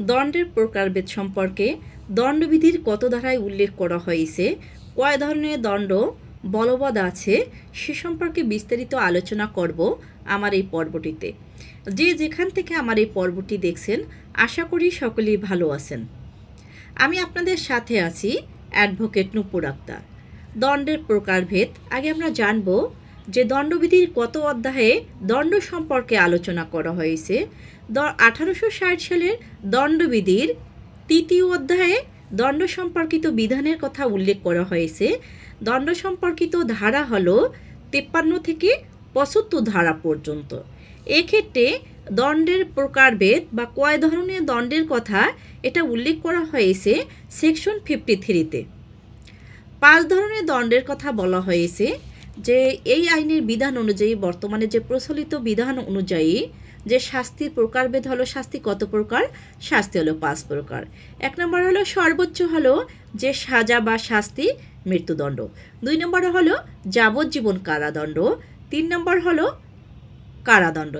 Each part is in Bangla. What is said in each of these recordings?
দণ্ডের প্রকারভেদ সম্পর্কে দণ্ডবিধির কত ধারায় উল্লেখ করা হয়েছে, কয় ধরনের দণ্ড বলবৎ আছে, সে সম্পর্কে বিস্তারিত আলোচনা করব আমার এই পর্বটিতে। যে যেখান থেকে আমার এই পর্বটি দেখছেন, আশা করি সকলেই ভালো আছেন। আমি আপনাদের সাথে আছি অ্যাডভোকেট নুপুর আক্তার। দণ্ডের প্রকারভেদ, আগে আমরা জানব যে দণ্ডবিধির কত অধ্যায়ে দণ্ড সম্পর্কে আলোচনা করা হয়েছে, দ আঠারোশো ষাট সালের দণ্ডবিধির তৃতীয় অধ্যায়ে দণ্ড সম্পর্কিত বিধানের কথা উল্লেখ করা হয়েছে। দণ্ড সম্পর্কিত ধারা হলো তেপ্পান্ন থেকে পঁচাত্তর ধারা পর্যন্ত। এক্ষেত্রে দণ্ডের প্রকারভেদ বা কয় ধরনের দণ্ডের কথা এটা উল্লেখ করা হয়েছে সেকশন ফিফটি থ্রিতে। পাঁচ ধরনের দণ্ডের কথা বলা হয়েছে। যে এই আইনের বিধান অনুযায়ী বর্তমানে যে প্রচলিত বিধান অনুযায়ী যে শাস্তির প্রকারভেদ হলো শাস্তি কত প্রকার? শাস্তি হলো পাঁচ প্রকার। এক নম্বর হলো সর্বোচ্চ হলো যে সাজা বা শাস্তি মৃত্যুদণ্ড। দুই নম্বর হলো যাবজ্জীবন কারাদণ্ড। তিন নম্বর হলো কারাদণ্ড।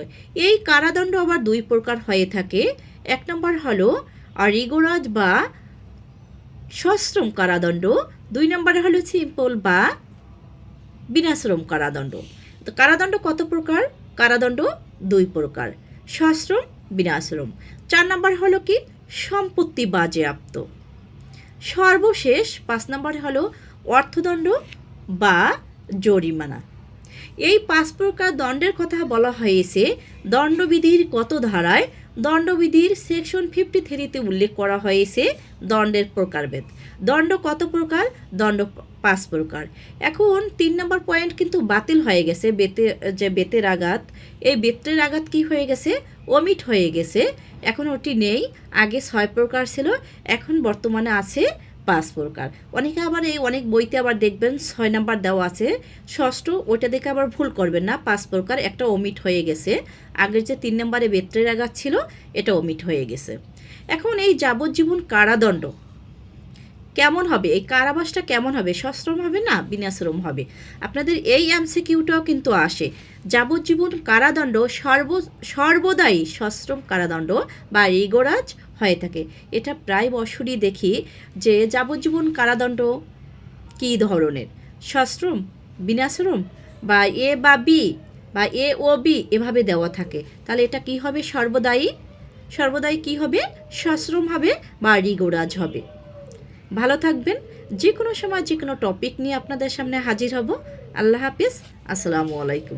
এই কারাদণ্ড আবার দুই প্রকার হয়ে থাকে। এক নম্বর হলো রিগোরাজ বা সশ্রম কারাদণ্ড। দুই নম্বরে হলো সিম্পল বা বিনাশ্রম কারাদণ্ড। তো কারাদণ্ড কত প্রকার? কারাদণ্ড দুই প্রকার। সশ্রম, বিনাশ্রম। চার নম্বর হলো কি? সম্পত্তি বাজেয়াপ্ত। সর্বশেষ পাঁচ নম্বর হলো অর্থদণ্ড বা জরিমানা। এই পাঁচ প্রকার দণ্ডের কথা বলা হয়েছে। দণ্ডবিধির কত ধারায় দণ্ডবিধির সেকশন ফিফটি থ্রিতে উল্লেখ করা হয়েছে দণ্ডের প্রকারভেদ। দণ্ড কত প্রকার? দণ্ড পাঁচ প্রকার। এখন তিন নম্বর পয়েন্ট কিন্তু বাতিল হয়ে গেছে, বেতে, যে বেতের আঘাত। এই বেতের আঘাত কি হয়ে গেছে? অমিট হয়ে গেছে। এখন ওটি নেই। আগে ছয় প্রকার ছিল, এখন বর্তমানে আছে পাঁচ প্রকার অনেকে আবার এই অনেক বইতে আবার দেখবেন ছয় নাম্বার দেওয়া আছে, ষষ্ঠ, ওইটা দেখে আবার ভুল করবেন না পাঁচ প্রকার একটা অমিট হয়ে গেছে। আগের যে তিন নম্বরে বেত্রের আঘাত ছিল, এটা অমিট হয়ে গেছে। এখন এই যাবজ্জীবন কারাদণ্ড কেমন হবে? এই কারাবাসটা কেমন হবে? সশ্রম হবে না, বিনাশ্রম হবে? আপনাদের এই এমসিকিউটাও কিন্তু আসে। যাবজ্জীবন কারাদণ্ড সর্ব, সর্বদাই সশ্রম কারাদণ্ড বা রিগোরাজ হয়ে থাকে। এটা প্রায় বছরই দেখি যে যাবজ্জীবন কারাদণ্ড কী ধরনের? সশ্রম, বিনাশ্রম বা এ বা বি বা এ ও বি এভাবে দেওয়া থাকে। তাহলে এটা কি হবে? সর্বদাই সর্বদাই কি হবে? সশ্রম হবে বা রিগোরাজ হবে। ভালো থাকবেন। যে কোনো সময় যে কোনো টপিক নিয়ে আপনাদের সামনে হাজির হব। আল্লাহ হাফিজ। আসসালামু আলাইকুম।